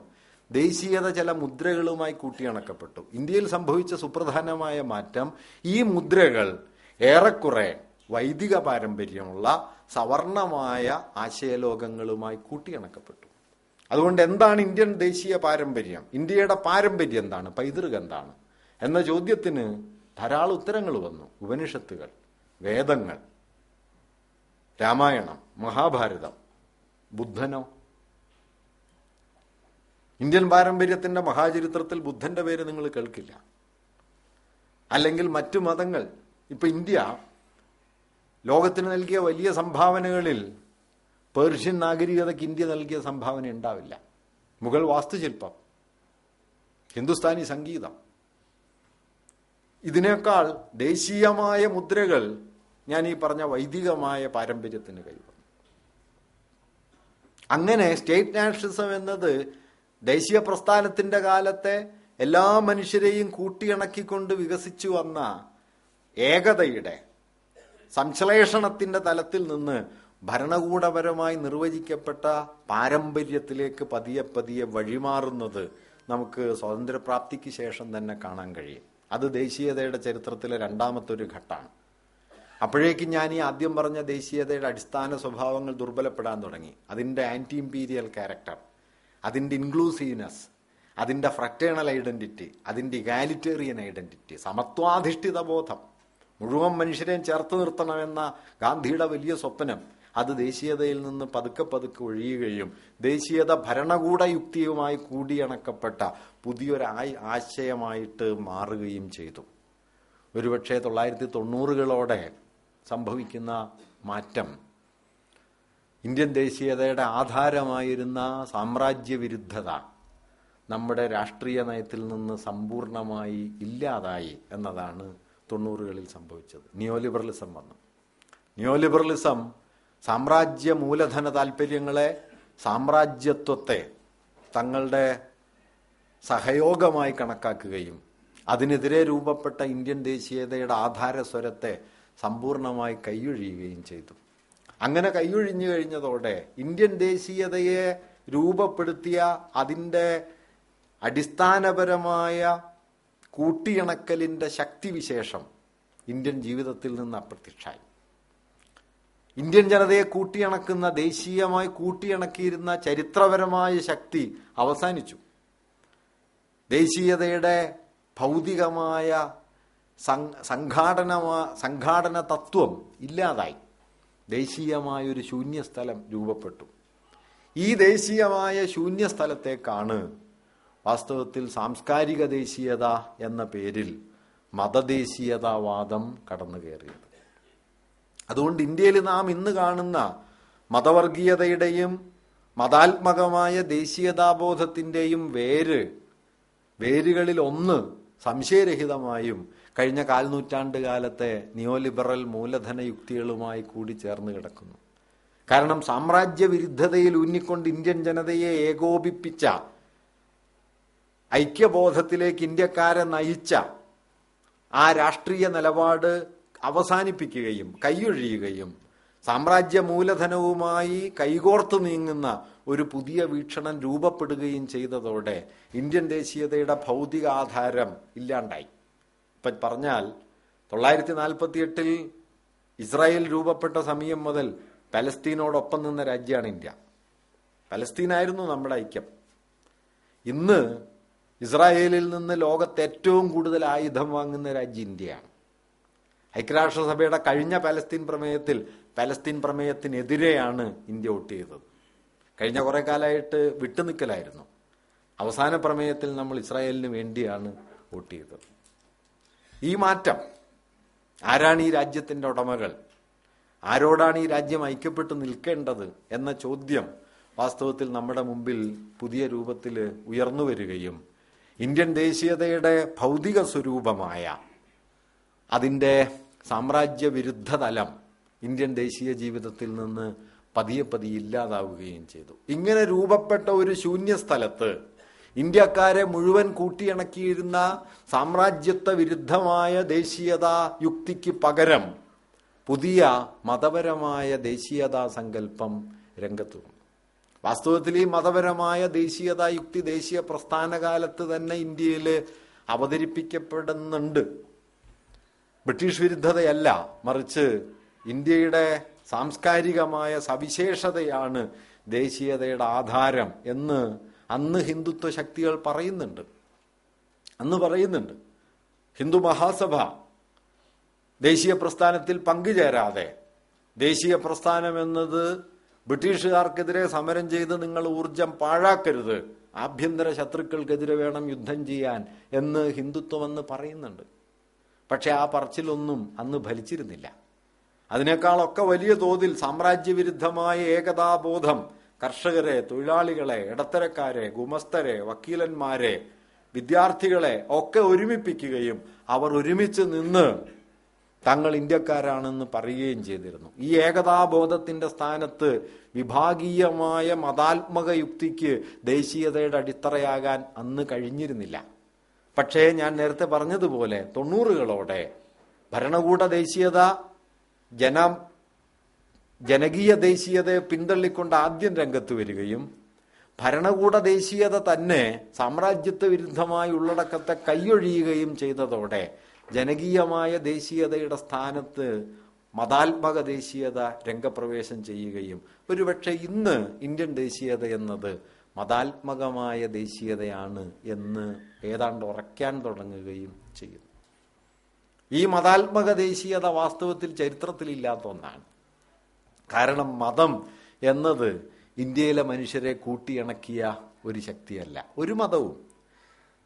ദേശീയത ചില മുദ്രകളുമായി കൂട്ടിയണക്കപ്പെട്ടു. ഇന്ത്യയിൽ സംഭവിച്ച സുപ്രധാനമായ മാറ്റം ഈ മുദ്രകൾ ഏറെക്കുറെ വൈദിക പാരമ്പര്യമുള്ള സവർണമായ ആശയലോകങ്ങളുമായി കൂട്ടിയണക്കപ്പെട്ടു. അതുകൊണ്ട് എന്താണ് ഇന്ത്യൻ ദേശീയ പാരമ്പര്യം? ഇന്ത്യയുടെ പാരമ്പര്യം എന്താണ്? പൈതൃകം എന്താണ്? എന്ന ചോദ്യത്തിന് ധാരാളം ഉത്തരങ്ങൾ വന്നു. ഉപനിഷത്തുകൾ വേദങ്ങൾ രാമായണം മഹാഭാരതം ബുദ്ധനോ? ഇന്ത്യൻ പാരമ്പര്യത്തിന്റെ മഹാചരിത്രത്തിൽ ബുദ്ധന്റെ പേര് നിങ്ങൾ കേൾക്കില്ല. അല്ലെങ്കിൽ മറ്റു മതങ്ങൾ ഇപ്പൊ ഇന്ത്യ ലോകത്തിന് നൽകിയ വലിയ സംഭാവനകളിൽ പേർഷ്യൻ നാഗരികതയ്ക്ക് ഇന്ത്യ നൽകിയ സംഭാവന ഉണ്ടാവില്ല. മുഗൾ വാസ്തുശില്പം ഹിന്ദുസ്ഥാനി സംഗീതം. ഇതിനേക്കാൾ ദേശീയമായ മുദ്രകൾ ഞാൻ ഈ പറഞ്ഞ വൈദികമായ പാരമ്പര്യത്തിന് കഴിവ് അങ്ങനെ സ്റ്റേറ്റ് നാഷണലിസം എന്നത് ദേശീയ പ്രസ്ഥാനത്തിന്റെ കാലത്തെ എല്ലാ മനുഷ്യരെയും കൂട്ടിയിണക്കിക്കൊണ്ട് വികസിച്ചു വന്ന ഏകതയുടെ സംശ്ലേഷണത്തിന്റെ തലത്തിൽ നിന്ന് ഭരണകൂടപരമായി നിർവചിക്കപ്പെട്ട പാരമ്പര്യത്തിലേക്ക് പതിയെ പതിയെ വഴിമാറുന്നത് നമുക്ക് സ്വാതന്ത്ര്യപ്രാപ്തിക്ക് ശേഷം തന്നെ കാണാൻ കഴിയും. അത് ദേശീയതയുടെ ചരിത്രത്തിലെ രണ്ടാമത്തെ ഒരു ഘട്ടമാണ്. അപ്പോഴേക്കും ഞാൻ ഈ ആദ്യം പറഞ്ഞ ദേശീയതയുടെ അടിസ്ഥാന സ്വഭാവങ്ങൾ ദുർബലപ്പെടാൻ തുടങ്ങി. അതിന്റെ ആന്റി ഇമ്പീരിയൽ ക്യാരക്ടർ അതിന്റെ ഇൻക്ലൂസീവ്നെസ് അതിന്റെ ഫ്രറ്റേണൽ ഐഡന്റിറ്റി അതിന്റെ ഇഗാലിറ്റേറിയൻ ഐഡന്റിറ്റി സമത്വാധിഷ്ഠിത ബോധം മുഴുവൻ മനുഷ്യരെയും ചേർത്ത് നിർത്തണമെന്ന ഗാന്ധിയുടെ വലിയ സ്വപ്നം അത് ദേശീയതയിൽ നിന്ന് പതുക്കെ പതുക്കെ ഒഴിയുകയും ദേശീയത ഭരണകൂട യുക്തിയുമായി കൂടിയണക്കപ്പെട്ട പുതിയൊരു ആശയമായിട്ട് മാറുകയും ചെയ്തു. ഒരുപക്ഷെ തൊള്ളായിരത്തി തൊണ്ണൂറുകളോടെ സംഭവിക്കുന്ന മാറ്റം. ഇന്ത്യൻ ദേശീയതയുടെ ആധാരമായിരുന്ന സാമ്രാജ്യവിരുദ്ധത നമ്മുടെ രാഷ്ട്രീയ നയത്തിൽ നിന്ന് സമ്പൂർണമായി ഇല്ലാതായി എന്നതാണ് തൊണ്ണൂറുകളിൽ സംഭവിച്ചത്. നിയോലിബറലിസം വന്നു. നിയോലിബറലിസം സാമ്രാജ്യ മൂലധന താല്പര്യങ്ങളെ സാമ്രാജ്യത്വത്തെ തങ്ങളുടെ സഹയോഗമായി കണക്കാക്കുകയും അതിനെതിരെ രൂപപ്പെട്ട ഇന്ത്യൻ ദേശീയതയുടെ ആധാര സ്വരത്തെ സമ്പൂർണമായി കൈയൊഴിയുകയും ചെയ്തു. അങ്ങനെ കൈയൊഴിഞ്ഞു കഴിഞ്ഞതോടെ ഇന്ത്യൻ ദേശീയതയെ രൂപപ്പെടുത്തിയ അതിന്റെ അടിസ്ഥാനപരമായ കൂട്ടിയിണക്കലിന്റെ ശക്തിവിശേഷം ഇന്ത്യൻ ജീവിതത്തിൽ നിന്ന് അപ്രത്യക്ഷമായി. ഇന്ത്യൻ ജനതയെ കൂട്ടിയിണക്കുന്ന ദേശീയമായി കൂട്ടിയിണക്കിയിരുന്ന ചരിത്രപരമായ ശക്തി അവസാനിച്ചു. ദേശീയതയുടെ ഭൗതികമായ സംഘാടന സംഘാടന തത്വം ഇല്ലാതായി. ദേശീയമായൊരു ശൂന്യസ്ഥലം രൂപപ്പെട്ടു. ഈ ദേശീയമായ ശൂന്യസ്ഥലത്തേക്കാണ് വാസ്തവത്തിൽ സാംസ്കാരിക ദേശീയത എന്ന പേരിൽ മതദേശീയതാവാദം കടന്നു കയറിയത് അതുകൊണ്ട് ഇന്ത്യയിൽ നാം ഇന്ന് കാണുന്ന മതവർഗീയതയുടെയും മതാത്മകമായ ദേശീയതാബോധത്തിന്റെയും വേര് വേരുകളിൽ ഒന്ന് സംശയരഹിതമായും കഴിഞ്ഞ കാൽനൂറ്റാണ്ട് കാലത്തെ നിയോലിബറൽ മൂലധന യുക്തികളുമായി കൂടി ചേർന്ന് കിടക്കുന്നു. കാരണം സാമ്രാജ്യ വിരുദ്ധതയിൽ ഊന്നിക്കൊണ്ട് ഇന്ത്യൻ ജനതയെ ഏകോപിപ്പിച്ച ഐക്യബോധത്തിലേക്ക് ഇന്ത്യക്കാരെ നയിച്ച ആ രാഷ്ട്രീയ നിലപാട് അവസാനിപ്പിക്കുകയും കൈയൊഴിയുകയും സാമ്രാജ്യ മൂലധനവുമായി കൈകോർത്ത് നീങ്ങുന്ന ഒരു പുതിയ വീക്ഷണം രൂപപ്പെടുകയും ചെയ്തതോടെ ഇന്ത്യൻ ദേശീയതയുടെ ഭൗതികാധാരം ഇല്ലാണ്ടായി. പറഞ്ഞാൽ തൊള്ളായിരത്തി നാൽപ്പത്തി എട്ടിൽ ഇസ്രായേൽ രൂപപ്പെട്ട സമയം മുതൽ പലസ്തീനോടൊപ്പം നിന്ന രാജ്യമാണ് ഇന്ത്യ. പലസ്തീനായിരുന്നു നമ്മുടെ ഐക്യം. ഇന്ന് ഇസ്രായേലിൽ നിന്ന് ലോകത്ത് ഏറ്റവും കൂടുതൽ ആയുധം വാങ്ങുന്ന രാജ്യം ഇന്ത്യയാണ്. ഐക്യരാഷ്ട്രസഭയുടെ കഴിഞ്ഞ പലസ്തീൻ പ്രമേയത്തിൽ പലസ്തീൻ പ്രമേയത്തിനെതിരെയാണ് ഇന്ത്യ വോട്ട് ചെയ്തത്. കഴിഞ്ഞ കുറേ കാലമായിട്ട് വിട്ടുനിൽക്കലായിരുന്നു. അവസാന പ്രമേയത്തിൽ നമ്മൾ ഇസ്രായേലിന് വേണ്ടിയാണ് വോട്ട് ചെയ്തത്. ഈ മാറ്റം. ആരാണ് ഈ രാജ്യത്തിന്റെ ഉടമകൾ? ആരോടാണ് ഈ രാജ്യം ഐക്യപ്പെട്ട് നിൽക്കേണ്ടത് എന്ന ചോദ്യം വാസ്തവത്തിൽ നമ്മുടെ മുമ്പിൽ പുതിയ രൂപത്തിൽ ഉയർന്നു വരികയും ഇന്ത്യൻ ദേശീയതയുടെ ഭൗതിക സ്വരൂപമായ അതിന്റെ സാമ്രാജ്യ വിരുദ്ധ തലം ഇന്ത്യൻ ദേശീയ ജീവിതത്തിൽ നിന്ന് പതിയെ പതിയെ ഇല്ലാതാവുകയും ചെയ്തു. ഇങ്ങനെ രൂപപ്പെട്ട ഒരു ശൂന്യ സ്ഥലത്ത് ഇന്ത്യക്കാരെ മുഴുവൻ കൂട്ടിയിണക്കിയിരുന്ന സാമ്രാജ്യത്വ വിരുദ്ധമായ ദേശീയതാ യുക്തിക്ക് പകരം പുതിയ മതപരമായ ദേശീയതാ സങ്കല്പം രംഗത്തു വാസ്തവത്തിൽ ഈ മതപരമായ ദേശീയതാ യുക്തി ദേശീയ പ്രസ്ഥാനകാലത്ത് തന്നെ ഇന്ത്യയിൽ അവതരിപ്പിക്കപ്പെടുന്നുണ്ട്. ബ്രിട്ടീഷ് വിരുദ്ധതയല്ല മറിച്ച് ഇന്ത്യയുടെ സാംസ്കാരികമായ സവിശേഷതയാണ് ദേശീയതയുടെ ആധാരം എന്ന് അന്ന് ഹിന്ദുത്വ ശക്തികൾ പറയുന്നുണ്ട്. അന്ന് പറയുന്നുണ്ട്. ഹിന്ദു മഹാസഭ ദേശീയ പ്രസ്ഥാനത്തിൽ പങ്കുചേരാതെ. ദേശീയ പ്രസ്ഥാനം എന്നത് ബ്രിട്ടീഷുകാർക്കെതിരെ സമരം ചെയ്ത് നിങ്ങൾ ഊർജം പാഴാക്കരുത്. ആഭ്യന്തര ശത്രുക്കൾക്കെതിരെ വേണം യുദ്ധം ചെയ്യാൻ എന്ന് ഹിന്ദുത്വം എന്ന് പറയുന്നുണ്ട്. പക്ഷെ ആ പറച്ചിലൊന്നും അന്ന് ഫലിച്ചിരുന്നില്ല. അതിനേക്കാളൊക്കെ വലിയ തോതിൽ സാമ്രാജ്യവിരുദ്ധമായ ഏകതാബോധം കർഷകരെ തൊഴിലാളികളെ ഇടത്തരക്കാരെ ഗുമസ്തരെ വക്കീലന്മാരെ വിദ്യാർത്ഥികളെ ഒക്കെ ഒരുമിപ്പിക്കുകയും അവർ ഒരുമിച്ച് നിന്ന് തങ്ങൾ ഇന്ത്യക്കാരാണെന്ന് പറയുകയും ചെയ്തിരുന്നു. ഈ ഏകതാബോധത്തിന്റെ സ്ഥാനത്ത് വിഭാഗീയമായ മതാത്മക യുക്തിക്ക് ദേശീയതയുടെ അടിത്തറയാകാൻ അന്ന് കഴിഞ്ഞിരുന്നില്ല. പക്ഷേ ഞാൻ നേരത്തെ പറഞ്ഞതുപോലെ തൊണ്ണൂറുകളോടെ ഭരണകൂട ദേശീയത ജന ജനകീയ ദേശീയതയെ പിന്തള്ളിക്കൊണ്ട് ആദ്യം രംഗത്ത് വരികയും ഭരണകൂട ദേശീയത തന്നെ സാമ്രാജ്യത്വ വിരുദ്ധമായ ഉള്ളടക്കത്തെ കൈയൊഴിയുകയും ചെയ്തതോടെ ജനകീയമായ ദേശീയതയുടെ സ്ഥാനത്ത് മതാത്മക ദേശീയത രംഗപ്രവേശം ചെയ്യുകയും ഒരുപക്ഷെ ഇന്ന് ഇന്ത്യൻ ദേശീയത എന്നത് മതാത്മകമായ ദേശീയതയാണ് എന്ന് ഏതാണ്ട് ഉറയ്ക്കാൻ തുടങ്ങുകയും ചെയ്യുന്നു. ഈ മതാത്മക ദേശീയത വാസ്തവത്തിൽ ചരിത്രത്തിലില്ലാത്ത ഒന്നാണ്. കാരണം മതം എന്നത് ഇന്ത്യയിലെ മനുഷ്യരെ കൂട്ടിയിണക്കിയ ഒരു ശക്തിയല്ല. ഒരു മതവും.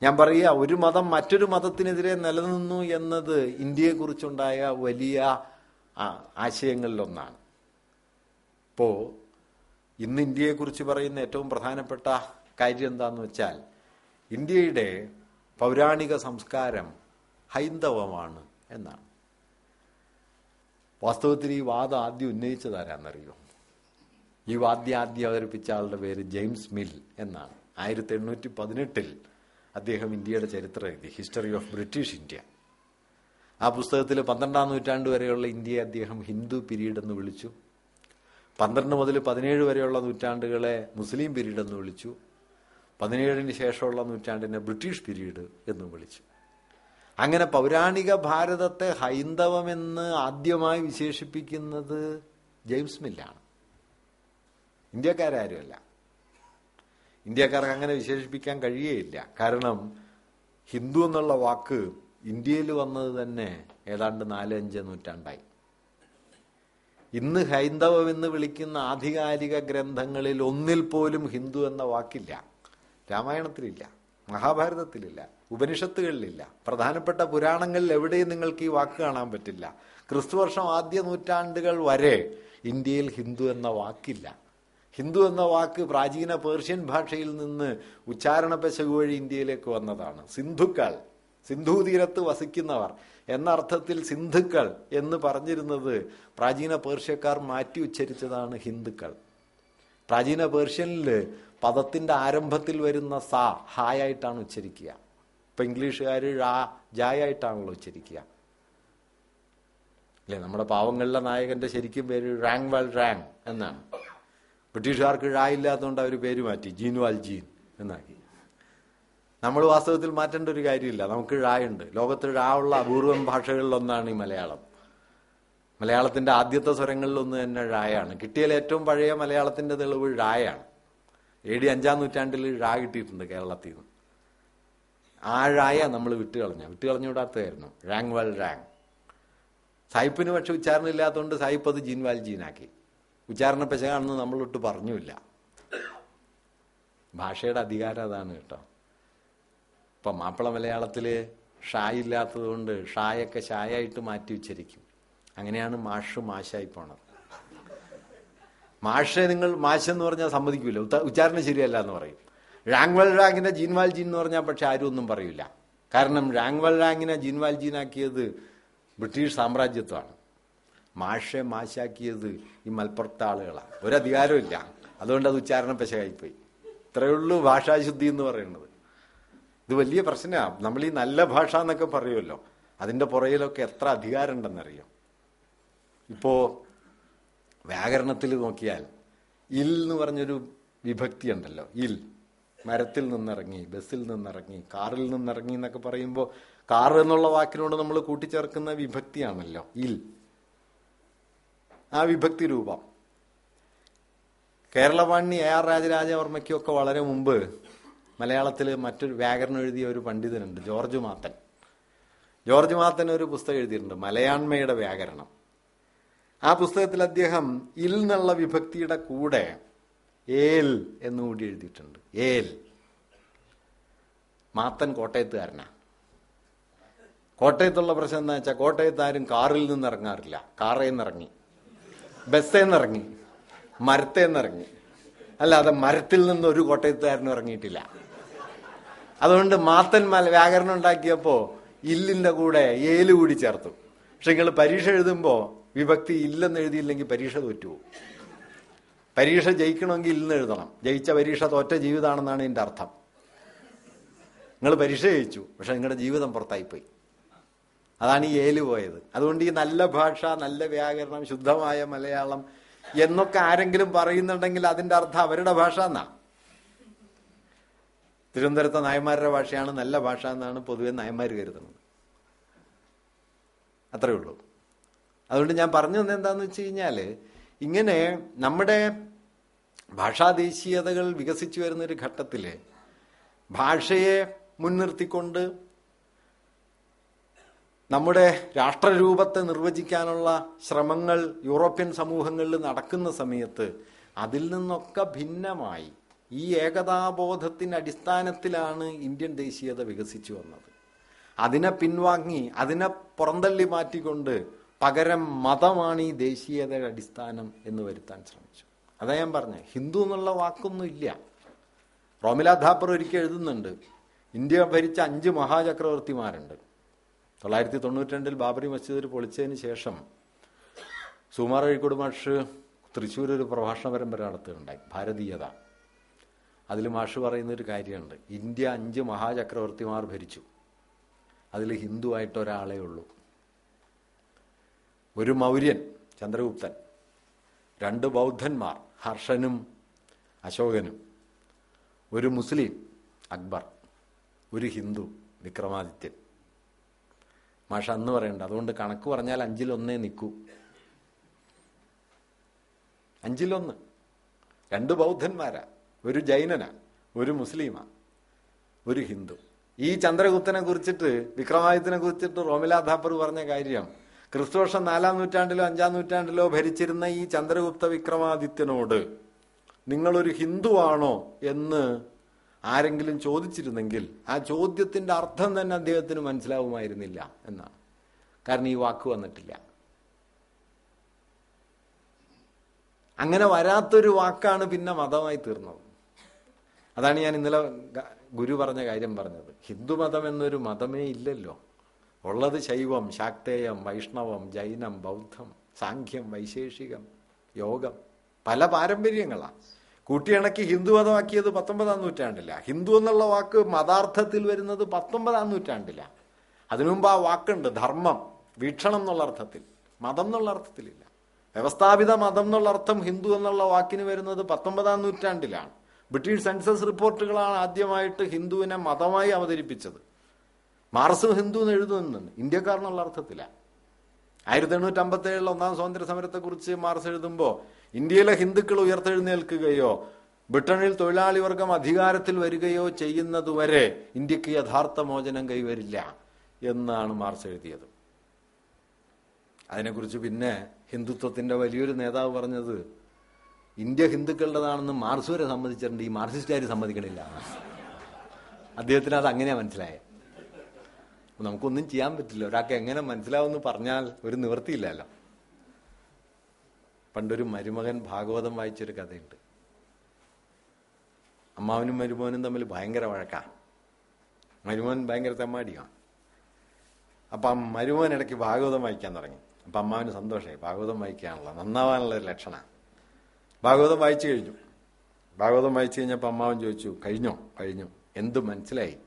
ഞാൻ പറയുക ഒരു മതം മറ്റൊരു മതത്തിനെതിരെ നിലനിന്നു എന്നത് ഇന്ത്യയെക്കുറിച്ചുണ്ടായ വലിയ ആശയങ്ങളിലൊന്നാണ്. ഇപ്പോൾ ഇന്ന് ഇന്ത്യയെക്കുറിച്ച് പറയുന്ന ഏറ്റവും പ്രധാനപ്പെട്ട കാര്യം എന്താന്ന് വെച്ചാൽ ഇന്ത്യയുടെ പൗരാണിക സംസ്കാരം ഹൈന്ദവമാണ് എന്നാണ്. വാസ്തവത്തിൽ ഈ വാദം ആദ്യം ഉന്നയിച്ചത് ആരാന്നറിയോ? ഈ വാദ്യം ആദ്യം അവതരിപ്പിച്ച ആളുടെ പേര് ജെയിംസ് മിൽ എന്നാണ്. ആയിരത്തി എണ്ണൂറ്റി പതിനെട്ടിൽ അദ്ദേഹം ഇന്ത്യയുടെ ചരിത്രം എഴുതി. History of British India. ആ പുസ്തകത്തിൽ പന്ത്രണ്ടാം നൂറ്റാണ്ട് വരെയുള്ള ഇന്ത്യയെ അദ്ദേഹം ഹിന്ദു പിരീഡ് എന്ന് വിളിച്ചു. പന്ത്രണ്ട് മുതൽ പതിനേഴ് വരെയുള്ള നൂറ്റാണ്ടുകളെ മുസ്ലിം പിരീഡ് എന്ന് വിളിച്ചു. പതിനേഴിന് ശേഷമുള്ള നൂറ്റാണ്ടിനെ ബ്രിട്ടീഷ് പിരീഡ് എന്ന് വിളിച്ചു. അങ്ങനെ പൗരാണിക ഭാരതത്തെ ഹൈന്ദവമെന്ന് ആദ്യമായി വിശേഷിപ്പിക്കുന്നത് ജെയിംസ് മില്ലാണ്. ഇന്ത്യക്കാരാരുമല്ല. ഇന്ത്യക്കാർക്ക് അങ്ങനെ വിശേഷിപ്പിക്കാൻ കഴിയേയില്ല. കാരണം ഹിന്ദു എന്നുള്ള വാക്ക് ഇന്ത്യയിൽ വന്നത് തന്നെ ഏതാണ്ട് നാലഞ്ച് നൂറ്റാണ്ടായി. ഇന്ന് ഹൈന്ദവം എന്ന് വിളിക്കുന്ന ആധികാരിക ഗ്രന്ഥങ്ങളിൽ ഒന്നിൽ പോലും ഹിന്ദു എന്ന വാക്കില്ല. രാമായണത്തിലില്ല. മഹാഭാരതത്തിലില്ല ഉപനിഷത്തുകളിലില്ല. പ്രധാനപ്പെട്ട പുരാണങ്ങളിൽ എവിടെയും നിങ്ങൾക്ക് ഈ വാക്ക് കാണാൻ പറ്റില്ല. ക്രിസ്തുവർഷം ആദ്യ നൂറ്റാണ്ടുകൾ വരെ ഇന്ത്യയിൽ ഹിന്ദു എന്ന വാക്കില്ല. ഹിന്ദു എന്ന വാക്ക് പ്രാചീന പേർഷ്യൻ ഭാഷയിൽ നിന്ന് ഉച്ചാരണ പെശക് വഴി ഇന്ത്യയിലേക്ക് വന്നതാണ്. സിന്ധുക്കൾ സിന്ധു തീരത്ത് വസിക്കുന്നവർ എന്ന അർത്ഥത്തിൽ സിന്ധുക്കൾ എന്ന് പറഞ്ഞിരുന്നത് പ്രാചീന പേർഷ്യക്കാർ മാറ്റി ഉച്ചരിച്ചതാണ് ഹിന്ദുക്കൾ. പ്രാചീന പേർഷ്യനിൽ പദത്തിന്റെ ആരംഭത്തിൽ വരുന്ന സാ ഹായായിട്ടാണ് ഉച്ചരിക്കുക. ഇപ്പം ഇംഗ്ലീഷുകാർ ഴാ ജായായിട്ടാണല്ലോ ഉച്ചരിക്കുക. അല്ലേ? നമ്മുടെ പാവങ്ങളിലെ നായകന്റെ ശരിക്കും പേര് റാങ് വാൽ റാങ് എന്നാണ്. ബ്രിട്ടീഷുകാർക്ക് ഴാ ഇല്ലാത്തതുകൊണ്ട് അവർ പേര് മാറ്റി ജീൻ വാൽ ജീൻ എന്നാക്കി. നമ്മൾ വാസ്തവത്തിൽ മാറ്റേണ്ട ഒരു കാര്യമില്ല. നമുക്ക് ഴായുണ്ട് ലോകത്ത് ഴാ ഉള്ള അപൂർവം ഭാഷകളിലൊന്നാണ് ഈ മലയാളം. മലയാളത്തിന്റെ ആദ്യത്തെ സ്വരങ്ങളിലൊന്ന് തന്നെ ഴായാണ് കിട്ടിയാൽ ഏറ്റവും പഴയ മലയാളത്തിന്റെ തെളിവ് ഴായാണ് എ ഡി അഞ്ചാം നൂറ്റാണ്ടിൽ ഴാ കിട്ടിയിട്ടുണ്ട് കേരളത്തിൽ നിന്ന്. ആ ഴായ നമ്മൾ വിട്ട് കളഞ്ഞ വിട്ട് കളഞ്ഞുവിടാത്തതായിരുന്നു റാങ് വൽ റാങ് സായിപ്പിന് പക്ഷെ ഉച്ചാരണം ഇല്ലാത്തതുകൊണ്ട് സായിപ്പ് അത് ജീൻവാൽ ജീനാക്കി ഉച്ചാരണ പെശകാണെന്ന് നമ്മളൊട്ട് പറഞ്ഞുമില്ല ഭാഷയുടെ അധികാരം അതാണ് കേട്ടോ. ഇപ്പം മാപ്പിള മലയാളത്തിൽ ഷായില്ലാത്തത് കൊണ്ട് ഷായൊക്കെ ഷായായിട്ട് മാറ്റി ഉച്ചരിക്കും അങ്ങനെയാണ് മാഷ് മാഷായി പോണത്. മാഷെ നിങ്ങൾ മാഷ് എന്ന് പറഞ്ഞാൽ സമ്മതിക്കൂല. ഉത്ത- ഉച്ചാരണം ശരിയല്ല എന്ന് പറയും. റാങ്വൽ റാങ്ങിനെ ജീൻവാൽ ജീൻ എന്ന് പറഞ്ഞാൽ പക്ഷെ ആരും ഒന്നും പറയില്ല കാരണം റാങ്വൽ റാങ്ങിനെ ജീൻവാൽ ജീനാക്കിയത് ബ്രിട്ടീഷ് സാമ്രാജ്യത്വമാണ്. മാഷെ മാശാക്കിയത് ഈ മലപ്പുറത്തെ ആളുകളാണ് ഒരധികാരമില്ല അതുകൊണ്ട് അത് ഉച്ചാരണം പെശകായിപ്പോയി. ഇത്രയേ ഉള്ളൂ ഭാഷാശുദ്ധി എന്ന് പറയുന്നത്. ഇത് വലിയ പ്രശ്നമാണ് നമ്മൾ ഈ നല്ല ഭാഷ എന്നൊക്കെ പറയുമല്ലോ. അതിന്റെ പുറയിലൊക്കെ എത്ര അധികാരം ഉണ്ടെന്നറിയോ ഇപ്പോ വ്യാകരണത്തിൽ നോക്കിയാൽ ഇൽ എന്ന് പറഞ്ഞൊരു വിഭക്തി ഉണ്ടല്ലോ ഇൽ. മരത്തിൽ നിന്നിറങ്ങി ബസ്സിൽ നിന്നിറങ്ങി കാറിൽ നിന്നിറങ്ങി എന്നൊക്കെ പറയുമ്പോൾ കാർ എന്നുള്ള വാക്കിനോട് നമ്മൾ കൂട്ടിച്ചേർക്കുന്ന വിഭക്തിയാണല്ലോ. ഇൽ. ആ വിഭക്തി രൂപം. കേരളപാണി എ ആർ രാജരാജവർമ്മയ്ക്കൊക്കെ വളരെ മുമ്പ് മലയാളത്തിൽ മറ്റൊരു വ്യാകരണം എഴുതിയ ഒരു പണ്ഡിതനുണ്ട് ജോർജ് മാത്തൻ. ജോർജ് മാത്തൻ ഒരു പുസ്തകം എഴുതിയിട്ടുണ്ട് മലയാണ്മയുടെ വ്യാകരണം. ആ പുസ്തകത്തിൽ അദ്ദേഹം ഇൽ എന്നുള്ള വിഭക്തിയുടെ കൂടെ ഏൽ എന്നുകൂടി എഴുതിയിട്ടുണ്ട്. ഏൽ. മാത്തൻ കോട്ടയത്തുകാരനാ. കോട്ടയത്തുള്ള പ്രശ്നം എന്താ വെച്ചാൽ കോട്ടയത്ത് ആരും കാറിൽ നിന്ന് ഇറങ്ങാറില്ല. കാറിൽ നിന്നിറങ്ങി ബസ്സിൽ നിന്ന് ഇറങ്ങി മരത്തിൽ നിന്ന് ഇറങ്ങി അല്ലാതെ മരത്തിൽ നിന്ന് ഒരു കോട്ടയത്തുകാരനും ഇറങ്ങിയിട്ടില്ല. അതുകൊണ്ട് മാത്തൻ മല വ്യാകരണം ഉണ്ടാക്കിയപ്പോ ഇല്ലിന്റെ കൂടെ ഏൽ കൂടി ചേർത്തു. പക്ഷെ നിങ്ങൾ പരീക്ഷ എഴുതുമ്പോ വിഭക്തി ഇല്ലെന്ന് എഴുതിയില്ലെങ്കിൽ പരീക്ഷ തോറ്റുപോകും. പരീക്ഷ ജയിക്കണമെങ്കിൽ ഇല്ലെന്ന് എഴുതണം. ജയിച്ച പരീക്ഷ തോറ്റ ജീവിതമാണെന്നാണ് എന്റെ അർത്ഥം. നിങ്ങൾ പരീക്ഷ ജയിച്ചു പക്ഷെ നിങ്ങളുടെ ജീവിതം പുറത്തായിപ്പോയി. അതാണ് ഈ ഏൽ പോയത്. അതുകൊണ്ട് ഈ നല്ല ഭാഷ നല്ല വ്യാകരണം ശുദ്ധമായ മലയാളം എന്നൊക്കെ ആരെങ്കിലും പറയുന്നുണ്ടെങ്കിൽ അതിന്റെ അർത്ഥം അവരുടെ ഭാഷ എന്നാ. തിരുവനന്തപുരത്തെ നായന്മാരുടെ ഭാഷയാണ് നല്ല ഭാഷ എന്നാണ് പൊതുവെ നായന്മാർ കരുതുന്നത്. അത്രയേ ഉള്ളൂ. അതുകൊണ്ട് ഞാൻ പറഞ്ഞു തന്നെ എന്താണെന്ന് വെച്ച് കഴിഞ്ഞാൽ ഇങ്ങനെ നമ്മുടെ ഭാഷാദേശീയതകൾ വികസിച്ചു വരുന്ന ഒരു ഘട്ടത്തിൽ ഭാഷയെ മുൻനിർത്തിക്കൊണ്ട് നമ്മുടെ രാഷ്ട്രരൂപത്തെ നിർവചിക്കാനുള്ള ശ്രമങ്ങൾ യൂറോപ്യൻ സമൂഹങ്ങളിൽ നടക്കുന്ന സമയത്ത് അതിൽ നിന്നൊക്കെ ഭിന്നമായി ഈ ഏകതാബോധത്തിന്റെ അടിസ്ഥാനത്തിലാണ് ഇന്ത്യൻ ദേശീയത വികസിച്ചു വന്നത്. അതിനെ പിൻവാങ്ങി അതിനെ പുറന്തള്ളി മാറ്റിക്കൊണ്ട് പകരം മതമാണ് ഈ ദേശീയതയുടെ അടിസ്ഥാനം എന്ന് വരുത്താൻ ശ്രമിച്ചു. അതാ ഞാൻ പറഞ്ഞത് ഹിന്ദു എന്നുള്ള വാക്കൊന്നും ഇല്ല. റോമില ധാപ്പർ ഒരിക്കൽ എഴുതുന്നുണ്ട് ഇന്ത്യ ഭരിച്ച അഞ്ച് മഹാചക്രവർത്തിമാരുണ്ട്. തൊള്ളായിരത്തി തൊണ്ണൂറ്റി ബാബറി മസ്ജിദിൽ പൊളിച്ചതിന് ശേഷം സുമാർ അഴിക്കോട് മാഷ് തൃശ്ശൂർ ഒരു പ്രഭാഷണ പരമ്പര നടത്തുകയുണ്ടായി ഭാരതീയത. അതിൽ മാഷ് പറയുന്നൊരു കാര്യമുണ്ട് ഇന്ത്യ അഞ്ച് മഹാചക്രവർത്തിമാർ ഭരിച്ചു. അതിൽ ഹിന്ദുവായിട്ട് ഒരാളേ ഉള്ളൂ. ഒരു മൗര്യൻ ചന്ദ്രഗുപ്തൻ. രണ്ട് ബൗദ്ധന്മാർ ഹർഷനും അശോകനും. ഒരു മുസ്ലിം അക്ബർ. ഒരു ഹിന്ദു വിക്രമാദിത്യൻ. മാഷ അന്ന് പറയണ്ട. അതുകൊണ്ട് കണക്ക് പറഞ്ഞാൽ അഞ്ചിലൊന്നേ നിൽക്കൂ അഞ്ചിലൊന്ന് രണ്ട് ബൗദ്ധന്മാരാ. ഒരു ജൈനനാ. ഒരു മുസ്ലിമാ. ഒരു ഹിന്ദു. ഈ ചന്ദ്രഗുപ്തനെ കുറിച്ചിട്ട് വിക്രമാദിത്യനെ കുറിച്ചിട്ട് റോമിലാ ഥാപ്പർ പറഞ്ഞ കാര്യം ക്രിസ്തുവർഷം നാലാം നൂറ്റാണ്ടിലോ അഞ്ചാം നൂറ്റാണ്ടിലോ ഭരിച്ചിരുന്ന ഈ ചന്ദ്രഗുപ്ത വിക്രമാദിത്യനോട് നിങ്ങളൊരു ഹിന്ദുവാണോ? എന്ന് ആരെങ്കിലും ചോദിച്ചിരുന്നെങ്കിൽ ആ ചോദ്യത്തിന്റെ അർത്ഥം തന്നെ അദ്ദേഹത്തിന് മനസ്സിലാവുമായിരുന്നില്ല എന്നാണ്. കാരണം ഈ വാക്ക് വന്നിട്ടില്ല. അങ്ങനെ വരാത്തൊരു വാക്കാണ് പിന്നെ മതമായി തീർന്നത്. അതാണ് ഞാൻ ഇന്നലെ ഗുരു പറഞ്ഞ കാര്യം പറഞ്ഞത്. ഹിന്ദുമതം എന്നൊരു മതമേ ഇല്ലല്ലോ. ഉള്ളത് ശൈവം ശാക്തേയം വൈഷ്ണവം ജൈനം ബൗദ്ധം സാഖ്യം വൈശേഷികം യോഗം. പല പാരമ്പര്യങ്ങളാണ് കൂട്ടിയിണക്കി ഹിന്ദുമതമാക്കിയത് പത്തൊമ്പതാം നൂറ്റാണ്ടില്ല ഹിന്ദു എന്നുള്ള വാക്ക് മതാർത്ഥത്തിൽ വരുന്നത് പത്തൊമ്പതാം നൂറ്റാണ്ടില്ല അതിനുമുമ്പ് ആ വാക്കുണ്ട് ധർമ്മം വീക്ഷണം എന്നുള്ള അർത്ഥത്തിൽ. മതം എന്നുള്ള അർത്ഥത്തിലില്ല. വ്യവസ്ഥാപിത മതം എന്നുള്ള അർത്ഥം ഹിന്ദു എന്നുള്ള വാക്കിന് വരുന്നത് പത്തൊമ്പതാം നൂറ്റാണ്ടിലാണ്. ബ്രിട്ടീഷ് സെൻസസ് റിപ്പോർട്ടുകളാണ് ആദ്യമായിട്ട് ഹിന്ദുവിനെ മതമായി അവതരിപ്പിച്ചത്. മാർസ് ഹിന്ദു എന്ന് എഴുതുന്നുണ്ട്. ഇന്ത്യക്കാരെന്നുള്ള അർത്ഥത്തിലാണ് ആയിരത്തി എണ്ണൂറ്റി അമ്പത്തി ഏഴിൽ ഒന്നാം സ്വാതന്ത്ര്യ സമരത്തെക്കുറിച്ച് മാർസ് എഴുതുമ്പോൾ ഇന്ത്യയിലെ ഹിന്ദുക്കൾ ഉയർത്തെഴുന്നേൽക്കുകയോ ബ്രിട്ടനിൽ തൊഴിലാളി വർഗം അധികാരത്തിൽ വരികയോ ചെയ്യുന്നതുവരെ ഇന്ത്യയ്ക്ക് യഥാർത്ഥ മോചനം കൈവരില്ല എന്നാണ് മാർസ് എഴുതിയത്. അതിനെക്കുറിച്ച് പിന്നെ ഹിന്ദുത്വത്തിന്റെ വലിയൊരു നേതാവ് പറഞ്ഞത് ഇന്ത്യ ഹിന്ദുക്കളുടേതാണെന്ന് മാർസ് വരെ സമ്മതിച്ചിട്ടുണ്ട് ഈ മാർസിസ്റ്റുകാർ സമ്മതിക്കണില്ല. അദ്ദേഹത്തിന് അത് അങ്ങനെയാണ് മനസ്സിലായത്. നമുക്കൊന്നും ചെയ്യാൻ പറ്റില്ല. ഒരാൾക്ക് എങ്ങനെ മനസ്സിലാവുമെന്ന് പറഞ്ഞാൽ ഒരു നിവൃത്തിയില്ലല്ലോ. പണ്ടൊരു മരുമകൻ ഭാഗവതം വായിച്ചൊരു കഥയുണ്ട്. അമ്മാവനും മരുമോനും തമ്മിൽ ഭയങ്കര വഴക്കാ. മരുമോൻ ഭയങ്കര തെമ്മാടിയാണ് അപ്പം ആ മരുമോൻ ഇടയ്ക്ക് ഭാഗവതം വായിക്കാൻ തുടങ്ങി. അപ്പം അമ്മാവന് സന്തോഷമായി. ഭാഗവതം വായിക്കാനുള്ള നന്നാവാനുള്ള ഒരു ലക്ഷണ. ഭാഗവതം വായിച്ചു കഴിഞ്ഞു. ഭാഗവതം വായിച്ചു കഴിഞ്ഞപ്പോൾ അമ്മാവൻ ചോദിച്ചു കഴിഞ്ഞോ? കഴിഞ്ഞു. എന്തു മനസ്സിലായി?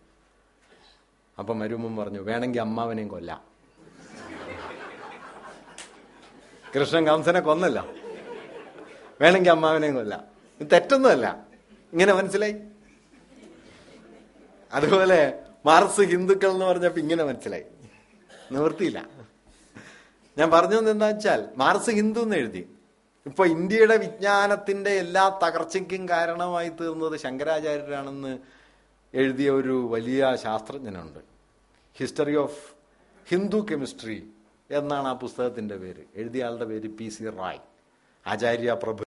അപ്പൊ മരുമൻ പറഞ്ഞു വേണമെങ്കിൽ അമ്മാവനെയും കൊല്ലാം. കൃഷ്ണൻ കംസനെ കൊന്നല്ല. വേണമെങ്കിൽ അമ്മാവനെയും കൊല്ലാം. ഇത് തെറ്റൊന്നുമല്ല. ഇങ്ങനെ മനസ്സിലായി? അതുപോലെ മാർസ് ഹിന്ദുക്കൾ എന്ന് പറഞ്ഞപ്പോ ഇങ്ങനെ മനസ്സിലായി. നിവൃത്തിയില്ല. ഞാൻ പറഞ്ഞു എന്താ വെച്ചാൽ മാർസ് ഹിന്ദു എന്ന് എഴുതി. ഇപ്പൊ ഇന്ത്യയുടെ വിജ്ഞാനത്തിന്റെ എല്ലാ തകർച്ചയ്ക്കും കാരണമായി തീർന്നത് ശങ്കരാചാര്യരാണെന്ന് എഴുതിയ ഒരു വലിയ ശാസ്ത്രജ്ഞനുണ്ട്. ഹിസ്റ്ററി ഓഫ് ഹിന്ദു കെമിസ്ട്രി എന്നാണ് ആ പുസ്തകത്തിന്റെ പേര്. എഴുതിയ ആളുടെ പേര് പി സി റായ്. ആചാര്യ പ്രഭു